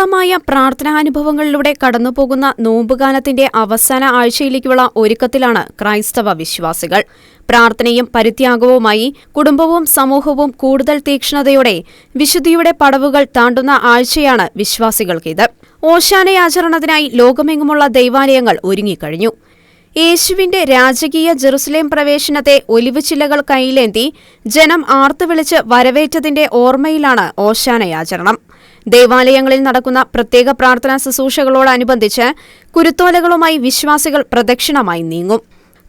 തീവ്രമായ പ്രാർത്ഥനാനുഭവങ്ങളിലൂടെ കടന്നുപോകുന്ന നോമ്പുകാലത്തിന്റെ അവസാന ആഴ്ചയിലേക്കുള്ള ഒരുക്കത്തിലാണ് ക്രൈസ്തവ വിശ്വാസികൾ. പ്രാർത്ഥനയും പരിത്യാഗവുമായി കുടുംബവും സമൂഹവും കൂടുതൽ തീക്ഷ്ണതയോടെ വിശുദ്ധിയുടെ പടവുകൾ താണ്ടുന്ന ആഴ്ചയാണ് വിശ്വാസികൾക്കിത്. ഓശാനയാചരണത്തിനായി ലോകമെങ്ങുമുള്ള ദൈവാലയങ്ങൾ ഒരുങ്ങിക്കഴിഞ്ഞു. യേശുവിന്റെ രാജകീയ ജെറുസലേം പ്രവേശനത്തെ ഒലിവുചില്ലകൾ കയ്യിലേന്തി ജനം ആർത്തുവിളിച്ച് വരവേറ്റതിന്റെ ഓർമ്മയിലാണ് ഓശാനയാചരണം. ദേവാലയങ്ങളിൽ നടക്കുന്ന പ്രത്യേക പ്രാർത്ഥനാ ശുശ്രൂഷകളോടനുബന്ധിച്ച് കുരുത്തോലകളുമായി വിശ്വാസികൾ പ്രദക്ഷിണമായി നീങ്ങും.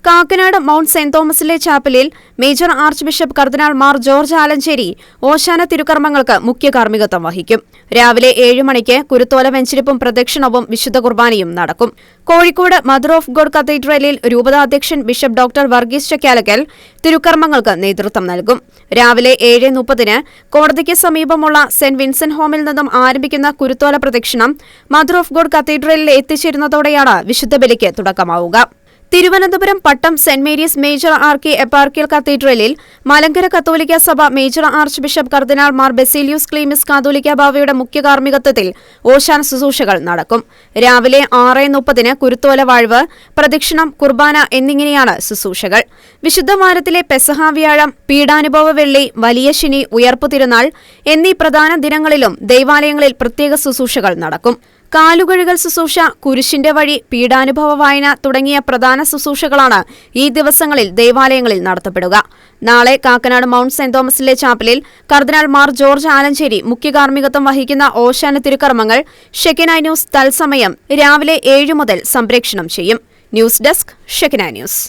കാക്കനാട് മൗണ്ട് സെന്റ് തോമസിലെ ചാപ്പലിൽ major archbishop cardinal Mar George Alencherry ഓശാന തിരുക്കർമ്മങ്ങൾക്ക് മുഖ്യ കാർമ്മികത്വം വഹിക്കും. രാവിലെ ഏഴ് മണിക്ക് കുരുത്തോല വെഞ്ചിരിപ്പും പ്രദക്ഷിണവും വിശുദ്ധ കുർബാനയും നടക്കും. കോഴിക്കോട് മദർ ഓഫ് ഗോഡ് കത്തീഡ്രലിൽ രൂപതാധ്യക്ഷൻ ബിഷപ്പ് ഡോക്ടർ വർഗീസ് ചക്കാലക്കൽ തിരുക്കർമ്മങ്ങൾക്ക് നേതൃത്വം നൽകും. രാവിലെ ഏഴ് മുപ്പതിന് കോടതിക്ക് സമീപമുള്ള സെന്റ് വിൻസെന്റ് ഹോമിൽ നിന്നും ആരംഭിക്കുന്ന കുരുത്തോല പ്രദക്ഷിണം മദർ ഓഫ് ഗോഡ് കത്തീഡ്രലിൽ എത്തിച്ചേരുന്നതോടെയാണ് വിശുദ്ധ ബലിക്ക് തുടക്കമാവുക. Thiruvananthapuram Pattom Saint Mary's major archeparchial കത്തീഡ്രലിൽ മലങ്കര കത്തോലിക്ക സഭ മേജർ ആർച്ച് ബിഷപ്പ് കർദിനാൾ മാർ ബെസീലിയൂസ് ക്ലീമിസ് കാതോലിക്ക ബാവയുടെ മുഖ്യ കാർമ്മികത്വത്തിൽ ഓശാന ശുശ്രൂഷകൾ നടക്കും. രാവിലെ ആറ് മുപ്പതിന് കുരുത്തോല വാഴ്വ് പ്രദക്ഷിണം കുർബാന എന്നിങ്ങനെയാണ് ശുശ്രൂഷകൾ. വിശുദ്ധവാരത്തിലെ പെസഹാവ്യാഴം പീഡാനുഭവ വെള്ളി വലിയ ശനി ഉയർപ്പു തിരുനാൾ എന്നീ പ്രധാന ദിനങ്ങളിലും ദൈവാലയങ്ങളിൽ പ്രത്യേക ശുശ്രൂഷകൾ നടക്കും. കാലുകഴുകൽ ശുശ്രൂഷ കുരിശിന്റെ വഴി പീഡാനുഭവ വായന തുടങ്ങിയ പ്രധാന ശുശ്രൂഷകളാണ് ഈ ദിവസങ്ങളിൽ ദേവാലയങ്ങളിൽ നടത്തപ്പെടുക. നാളെ കാക്കനാട് മൗണ്ട് സെന്റ് തോമസിലെ ചാപ്പലിൽ കർദിനാൾ മാർ ജോർജ് ആലഞ്ചേരി മുഖ്യകാർമ്മികത്വം വഹിക്കുന്ന ഓശാന തിരുക്കർമ്മങ്ങൾ ഷെക്കനായ് ന്യൂസ് തത്സമയം രാവിലെ ഏഴ് മുതൽ സംപ്രേക്ഷണം ചെയ്യും. News desk Shekinah news.